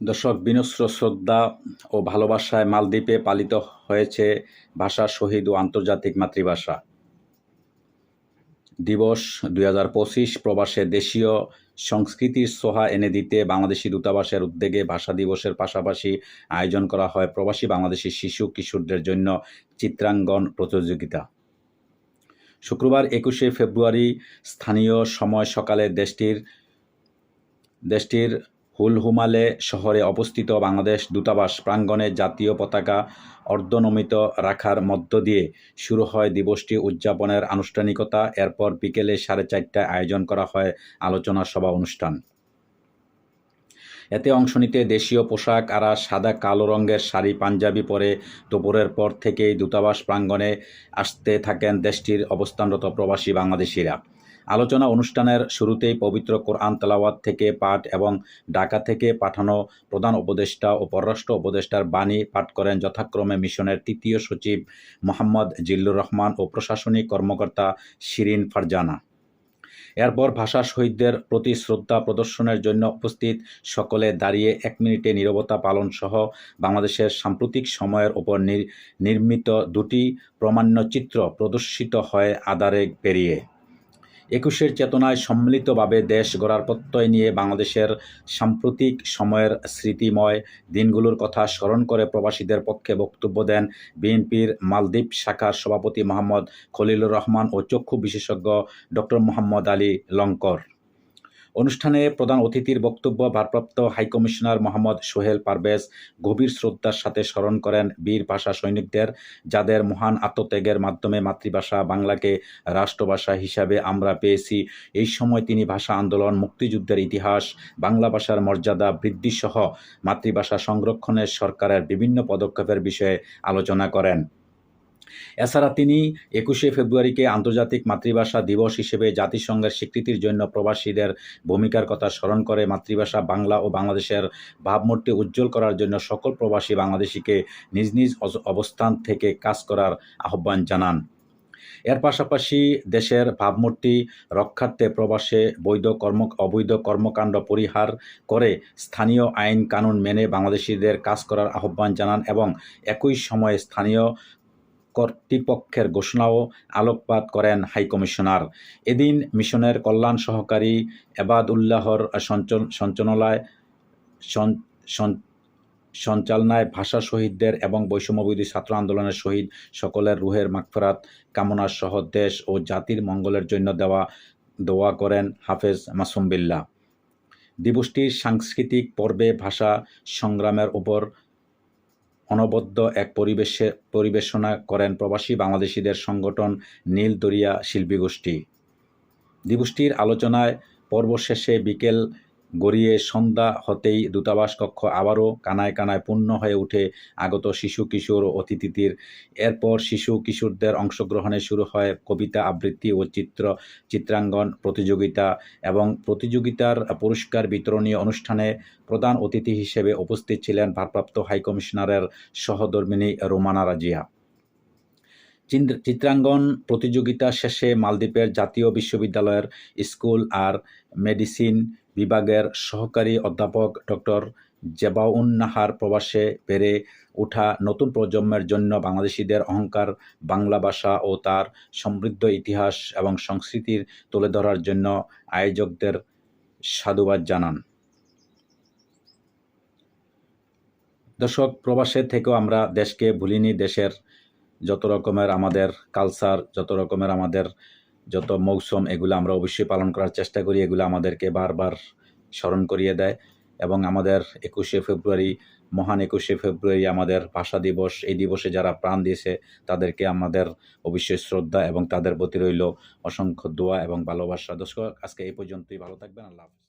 দর্শক, বিনস্র শ্রদ্ধা ও ভালোবাসায় মালদ্বীপে পালিত হয়েছে ভাষা শহীদ ও আন্তর্জাতিক মাতৃভাষা। দিবস দুই হাজার পঁচিশ, প্রবাসে দেশীয় সংস্কৃতির সোহা এনে দিতে বাংলাদেশি দূতাবাসের উদ্যোগে ভাষা দিবসের পাশাপাশি আয়োজন করা হয় প্রবাসী বাংলাদেশি শিশু কিশোরদের জন্য চিত্রাঙ্গন প্রতিযোগিতা। শুক্রবার একুশে ফেব্রুয়ারি স্থানীয় সময় সকালে দেশটির দেশটির হুলহুমালে শহরে অবস্থিত বাংলাদেশ দূতাবাস প্রাঙ্গণে জাতীয় পতাকা অর্ধনমিত রাখার মধ্য দিয়ে শুরু হয় দিবসটি উদযাপনের আনুষ্ঠানিকতা। এরপর বিকেলে সাড়ে চারটায় আয়োজন করা হয় আলোচনা সভা অনুষ্ঠান। এতে অংশ নিতে দেশীয় পোশাক আরা সাদা কালো রঙের শাড়ি, পাঞ্জাবি পরে দুপুরের পর থেকেই দূতাবাস প্রাঙ্গণে আসতে থাকেন দেশটির অবস্থানরত প্রবাসী বাংলাদেশিরা। আলোচনা অনুষ্ঠানের শুরুতেই পবিত্র কোরআন তেলাওয়াত থেকে পাঠ এবং ঢাকা থেকে পাঠানো প্রধান উপদেষ্টা ও পররাষ্ট্র উপদেষ্টার বাণী পাঠ করেন যথাক্রমে মিশনের তৃতীয় সচিব মোহাম্মদ জিল্লুর রহমান ও প্রশাসনিক কর্মকর্তা শিরিন ফারজানা। এরপর ভাষা শহীদদের প্রতি শ্রদ্ধা প্রদর্শনের জন্য উপস্থিত সকলে দাঁড়িয়ে এক মিনিটে নীরবতা পালন সহ বাংলাদেশের সাম্প্রতিক সময়ের ওপর নির্মিত দুটি প্রমাণ্যচিত্র প্রদর্শিত হয় আদারে পেরিয়ে। একুশের চেতনায় সম্মিলিতভাবে দেশ গড়ার প্রত্যয় নিয়ে বাংলাদেশের সাম্প্রতিক সময়ের স্মৃতিময় দিনগুলোর কথা স্মরণ করে প্রবাসীদের পক্ষে বক্তব্য দেন বিএনপির মালদ্বীপ শাখার সভাপতি মোহাম্মদ খলিলুর রহমান ও চক্ষু বিশেষজ্ঞ ডক্টর মোহাম্মদ আলী লঙ্কর। অনুষ্ঠানে প্রধান অতিথির বক্তব্য ভারপ্রাপ্ত হাইকমিশনার মোহাম্মদ সোহেল পারভেজ গভীর শ্রদ্ধার সাথে স্মরণ করেন বীর ভাষা সৈনিকদের, যাদের মহান আত্মত্যাগের মাধ্যমে মাতৃভাষা বাংলাকে রাষ্ট্রভাষা হিসাবে আমরা পেয়েছি। এই সময় তিনি ভাষা আন্দোলন, মুক্তিযুদ্ধের ইতিহাস, বাংলা ভাষার মর্যাদা বৃদ্ধিসহ মাতৃভাষা সংরক্ষণের সরকারের বিভিন্ন পদক্ষেপের বিষয়ে আলোচনা করেন। এছাড়া তিনি একুশে ফেব্রুয়ারিকে আন্তর্জাতিক মাতৃভাষা দিবস হিসেবে জাতিসংঘের স্বীকৃতির জন্য প্রবাসীদের ভূমিকার কথা স্মরণ করে মাতৃভাষা বাংলা ও বাংলাদেশের ভাবমূর্তি উজ্জ্বল করার জন্য সকল প্রবাসী বাংলাদেশিকে নিজ নিজ অবস্থান থেকে কাজ করার আহ্বান জানান। এর পাশাপাশি দেশের ভাবমূর্তি রক্ষার্থে প্রবাসে বৈধ কর্ম, অবৈধ কর্মকাণ্ড পরিহার করে স্থানীয় আইন কানুন মেনে বাংলাদেশিদের কাজ করার আহ্বান জানান এবং একই সময়ে স্থানীয় কর্তৃপক্ষের ঘোষণাও আলোকপাত করেন হাইকমিশনার এদিন মিশনের কল্যাণ সহকারী এবাদ উল্লাহর সঞ্চালনায় সঞ্চালনায় ভাষা শহীদদের এবং বৈষম্যবিধি ছাত্র আন্দোলনের শহীদ সকলের রুহের মাগফেরাত কামনা সহ দেশ ও জাতির মঙ্গলের জন্য দেওয়া, দোয়া করেন হাফেজ মাসুমবিল্লা দিবসটির সাংস্কৃতিক পর্বে ভাষা সংগ্রামের উপর অনবদ্য এক পরিবেশে পরিবেশনা করেন প্রবাসী বাংলাদেশিদের সংগঠন নীল দরিয়া শিল্পী গোষ্ঠী দিবসটির আলোচনায় পর্ব শেষে বিকেল গড়িয়ে সন্ধ্যা হতেই দূতাবাস কক্ষ আবারও কানায় কানায় পূর্ণ হয়ে উঠে আগত শিশু কিশোর ও অতিথিদের। এরপর শিশু কিশোরদের অংশগ্রহণে শুরু হয় কবিতা আবৃত্তি ও চিত্র, চিত্রাঙ্গন, প্রতিযোগিতা এবং প্রতিযোগিতার পুরস্কার বিতরণী অনুষ্ঠানে প্রধান অতিথি হিসেবে উপস্থিত ছিলেন ভারপ্রাপ্ত হাইকমিশনারের সহধর্মিনী রোমানা রাজিয়া। চিত্রাঙ্গন প্রতিযোগিতা শেষে মালদ্বীপের জাতীয় বিশ্ববিদ্যালয়ের স্কুল আর মেডিসিন বিভাগের সহকারী অধ্যাপক ডক্টর জেবাউন নাহার প্রবাসে বেড়ে ওঠা নতুন প্রজন্মের জন্য বাংলাদেশিদের অহংকার, বাংলা ভাষা ও তার সমৃদ্ধ ইতিহাস এবং সংস্কৃতির তুলে ধরার জন্য আয়োজকদের সাধুবাদ জানান। দর্শক প্রবাসের থেকেও আমরা দেশকে ভুলিনি, দেশের যত রকমের আমাদের কালচার যত রকমের আমাদের যত মৌসুম, এগুলো আমরা অবশ্যই পালন করার চেষ্টা করি। এগুলো আমাদেরকে বারবার স্মরণ করিয়ে দেয় এবং আমাদের একুশে ফেব্রুয়ারি, মহান একুশে ফেব্রুয়ারি আমাদের ভাষা দিবস, এই দিবসে যারা প্রাণ দিয়েছে, তাদেরকে আমাদের অবশ্যই শ্রদ্ধা এবং তাদের প্রতি রইল অসংখ্য দোয়া এবং ভালোবাসা। দর্শক, আজকে এই পর্যন্তই। ভালো থাকবেন। আল্লাহ হাফিজ।